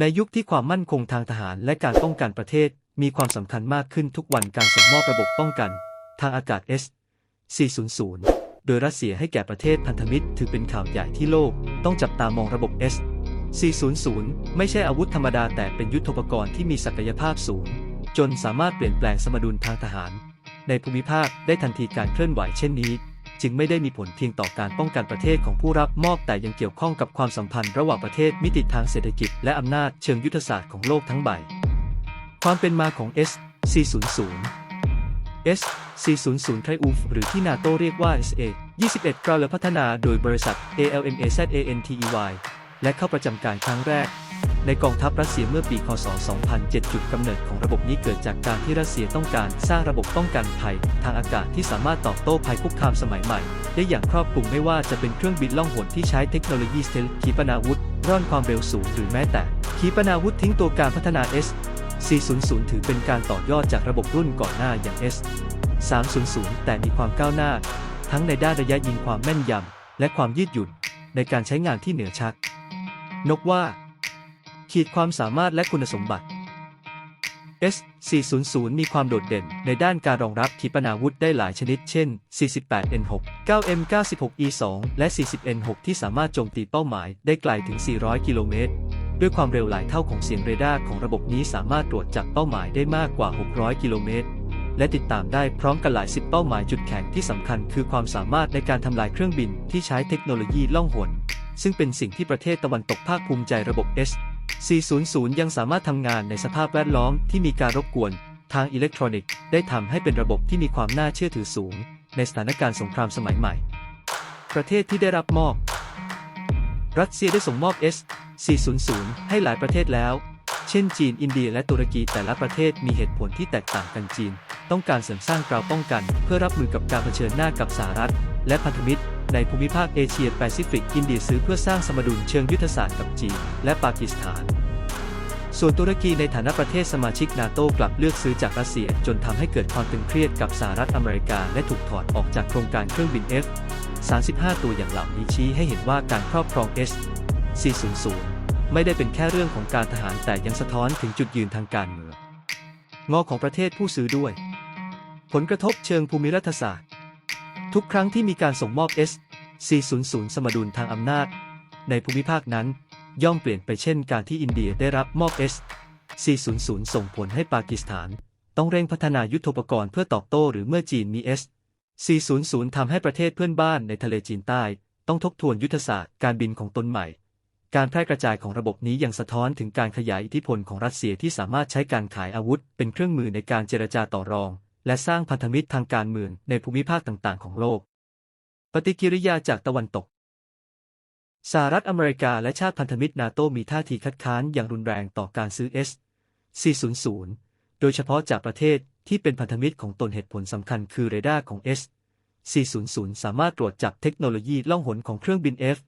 ในยุคที่ความมั่นคงทางทหารและการป้องกันประเทศมีความสำคัญมากขึ้นทุกวันการส่งมอบระบบป้องกัน ทางอากาศ S-400 โดยรัสเซียให้แก่ประเทศพันธมิตร ถือเป็นข่าวใหญ่ที่โลก ต้องจับตามองระบบ S-400 ไม่ใช่อาวุธธรรมดาแต่เป็นยุทธปกรณ์ที่มีศักยภาพสูง จนสามารถเปลี่ยนแปลงสมดุลทางทหาร ในภูมิภาคได้ทันทีการเคลื่อนไหวเช่นนี้ จึงไม่ได้มีผลเพียงต่อการป้องกันประเทศของผู้รับมอบแต่ยังเกี่ยวข้องกับความสัมพันธ์ระหว่างประเทศมิติทางเศรษฐกิจและอำนาจเชิงยุทธศาสตร์ของโลกทั้งใบ ความเป็นมาของ S 400 S 400 Triumph หรือที่นาโตเรียกว่า SA 21กล่าวและพัฒนาโดยบริษัท ALMAZANTEY และเข้าประจำการครั้งแรก ในกองทัพรัสเซียเมื่อปีคศ 2007 จุดกำเนิดของระบบนี้เกิดจากการที่รัสเซียต้องการสร้างระบบป้องกันภัย ทางอากาศที่สามารถตอบโต้ภัยคุกคามสมัยใหม่ ได้อย่างครอบคลุมไม่ว่าจะเป็นเครื่องบินล่องหนที่ใช้เทคโนโลยีสเตลขีปนาวุธ ร่อนความเร็วสูงหรือแม้แต่ ขีปนาวุธทิ้งตัวการพัฒนา S 400 ถือเป็นการต่อยอดจากระบบรุ่นก่อนหน้าอย่าง S 300 แต่มีความก้าวหน้า ทั้งในด้านระยะยิงความแม่นยำและความยืดหยุ่นในการใช้งานที่เหนือชัก นกว่า ขีดความสามารถและคุณสมบัติ S400 มีความโดดเด่นในด้านการรองรับขีปนาวุธได้หลายชนิด เช่น 48N6 9M96E2 และ 40N6 ที่สามารถโจมตีเป้าหมายได้ไกลถึง 400 กิโลเมตร ด้วยความเร็วหลายเท่าของเสียงเรดาร์ของระบบนี้สามารถตรวจจับเป้าหมายได้มากกว่า 600 กิโลเมตร และติดตามได้พร้อมกันหลายสิบเป้าหมายจุดแข็งที่สำคัญคือความสามารถในการทำลายเครื่องบินที่ใช้เทคโนโลยีล่องหน ซึ่งเป็นสิ่งที่ประเทศตะวันตกภาคภูมิใจระบบ S 400 ยังสามารถทำงานในสภาพแวดล้อมที่มีการรบกวน ทางอิเล็กทรอนิกส์ได้ทำให้เป็นระบบที่มีความน่าเชื่อถือสูง ในสถานการณ์สงครามสมัยใหม่ ประเทศที่ได้รับมอบ รัสเซียได้ส่งมอบ S 400 ให้หลายประเทศแล้ว เช่นจีน อินเดีย และตุรกี แต่ละประเทศมีเหตุผลที่แตกต่างกันจีน ต้องการเสริมสร้างกราวป้องกัน เพื่อรับมือกับการเผชิญหน้ากับสหรัฐ และพันธมิตร ในภูมิภาคเอเชียแปซิฟิกอินเดียซื้อเพื่อสร้างสมดุลเชิงยุทธศาสตร์กับจีนและปากีสถาน ส่วนตุรกีในฐานะประเทศสมาชิกนาโตกลับเลือกซื้อจากรัสเซียจนทำให้เกิดความตึงเครียดกับสหรัฐอเมริกาและถูกถอดออกจากโครงการเครื่องบิน F 35 ตัวอย่างเหล่านี้ชี้ให้เห็นว่าการครอบครอง S 400 ไม่ได้เป็นแค่เรื่องของการทหารแต่ยังสะท้อนถึงจุดยืนทางการเมืองงอของประเทศผู้ซื้อด้วย ผลกระทบเชิงภูมิรัฐศาสตร์ ทุกครั้งที่มีการส่งมอบ S 400 สมดุลทางอำนาจ ในภูมิภาคนั้น ย่อมเปลี่ยนไปเช่นการที่อินเดียได้รับมอบ S 400 ส่งผลให้ปากีสถาน ต้องเร่งพัฒนายุทโธปกรณ์เพื่อตอบโต้หรือเมื่อจีนมี S 400 ทำให้ประเทศเพื่อนบ้านในทะเลจีนใต้ ต้องทบทวนยุทธศาสตร์การบินของตนใหม่ การแพร่กระจายของระบบนี้ยังสะท้อนถึงการขยายอิทธิพลของรัสเซียที่สามารถใช้การขายอาวุธ เป็นเครื่องมือในการเจรจาต่อรอง และสร้างพันธมิตรทางการเมืองในภูมิภาคต่างๆ ของโลก ปฏิกิริยาจากตะวันตกสหรัฐอเมริกาและชาติพันธมิตรนาโตมีท่าทีคัดค้านอย่างรุนแรงต่อการซื้อ S 400 โดยเฉพาะจากประเทศที่เป็นพันธมิตรของตนเหตุผลสำคัญคือเรดาร์ของ S 400 สามารถตรวจจับเทคโนโลยีล่องหนของเครื่องบิน F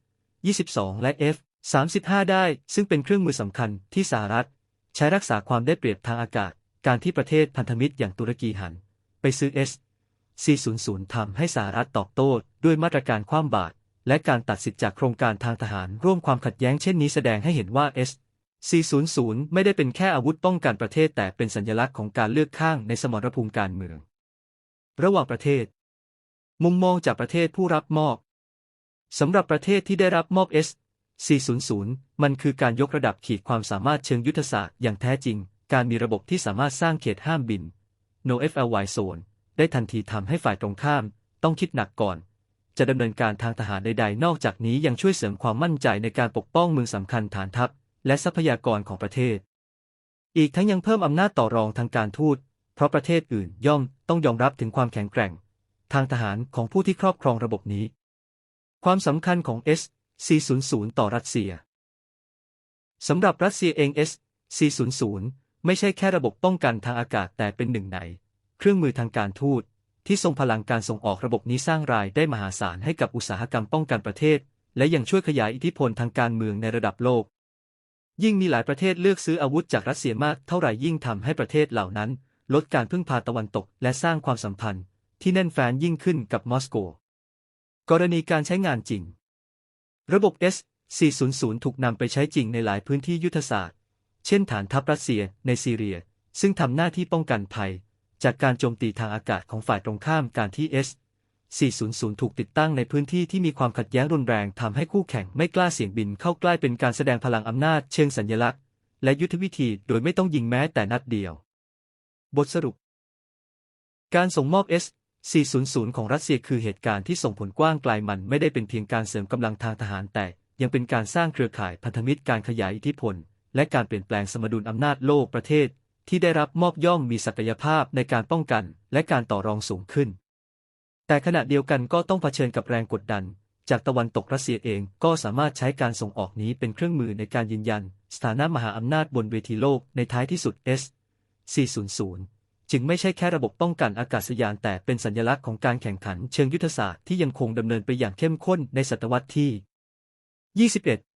22 และ F 35 ได้ ซึ่งเป็นเครื่องมือสำคัญที่สหรัฐ ใช้รักษาความได้เปรียบทางอากาศ การที่ประเทศพันธมิตรอย่างตุรกีหัน ไปซื้อ S 400 ทำให้สหรัฐตอบโต้ด้วยมาตรการคว่ำบาตรและการตัดสิทธิ์จากโครงการทางทหารร่วมความขัดแย้งเช่นนี้แสดงให้เห็นว่า S 400 ไม่ได้เป็นแค่อาวุธป้องกันประเทศแต่เป็นสัญลักษณ์ของการเลือกข้างในสมรภูมิการเมือง ระหว่างประเทศ มุมมองจากประเทศผู้รับมอบสำหรับประเทศที่ได้รับมอบ S 400 มันคือการยกระดับขีดความสามารถเชิงยุทธศาสตร์อย่างแท้จริง การมีระบบที่สามารถสร้างเขตห้ามบิน No FLY Zone ได้ทันทีทำให้ฝ่ายตรงข้ามต้องคิดหนักก่อน จะดำเนินการทางทหารใดๆ นอกจากนี้ยังช่วยเสริมความมั่นใจในการปกป้องเมืองสำคัญฐานทัพ และทรัพยากรของประเทศ อีกทั้งยังเพิ่มอำนาจต่อรองทางการทูต เพราะประเทศอื่นย่อมต้องยอมรับถึงความแข็งแกร่ง ทางทหารของผู้ที่ครอบครองระบบนี้ ความสำคัญของ S 400 ต่อรัสเซียสำหรับรัสเซียเอง S 400 ไม่ใช่แค่ระบบป้องกันทางอากาศแต่เป็นหนึ่งใน เครื่องมือทางการทูตที่ทรงพลังการส่งออกระบบนี้สร้างรายได้มหาศาลให้กับอุตสาหกรรมป้องกันประเทศ และยังช่วยขยายอิทธิพลทางการเมืองในระดับโลก ยิ่งมีหลายประเทศเลือกซื้ออาวุธจากรัสเซียมากเท่าไหร่ยิ่งทำให้ประเทศเหล่านั้น ลดการพึ่งพาตะวันตกและสร้างความสัมพันธ์ ที่แน่นแฟ้นยิ่งขึ้นกับมอสโก กรณีการใช้งานจริง ระบบ S 400 ถูกนำไปใช้จริงในหลายพื้นที่ยุทธศาสตร์ เช่นฐานทัพรัสเซียในซีเรีย ซึ่งทำหน้าที่ป้องกันภัย จากการโจมตีทางอากาศของฝ่ายตรงข้ามการที่ S 400 ถูกติดตั้งในพื้นที่ที่มีความขัดแย้งรุนแรงทำให้คู่แข่งไม่กล้าเสี่ยงบินเข้าใกล้เป็นการแสดงพลังอำนาจเชิงสัญลักษณ์ และยุทธวิธีโดยไม่ต้องยิงแม้แต่นัดเดียว บทสรุป การส่งมอบ S 400 ของรัสเซียคือเหตุการณ์ที่ส่งผลกว้างไกลมันไม่ได้เป็นเพียงการเสริมกำลังทางทหารแต่ยังเป็นการสร้างเครือข่ายพันธมิตรการขยายอิทธิพล และการเปลี่ยนแปลงสมดุลอำนาจโลกประเทศ ที่ได้รับมอบย่อมมีศักยภาพในการป้องกันและการต่อรองสูงขึ้น แต่ขณะเดียวกันก็ต้องเผชิญกับแรงกดดัน จากตะวันตกรัสเซียเองก็สามารถใช้การส่งออกนี้เป็นเครื่องมือในการยืนยัน สถานะมหาอำนาจบนเวทีโลกในท้ายที่สุด S 400 จึงไม่ใช่แค่ระบบป้องกันอากาศยานแต่เป็นสัญลักษณ์ของการแข่งขันเชิงยุทธศาสตร์ที่ยังคงดำเนินไปอย่างเข้มข้นในศตวรรษที่ 21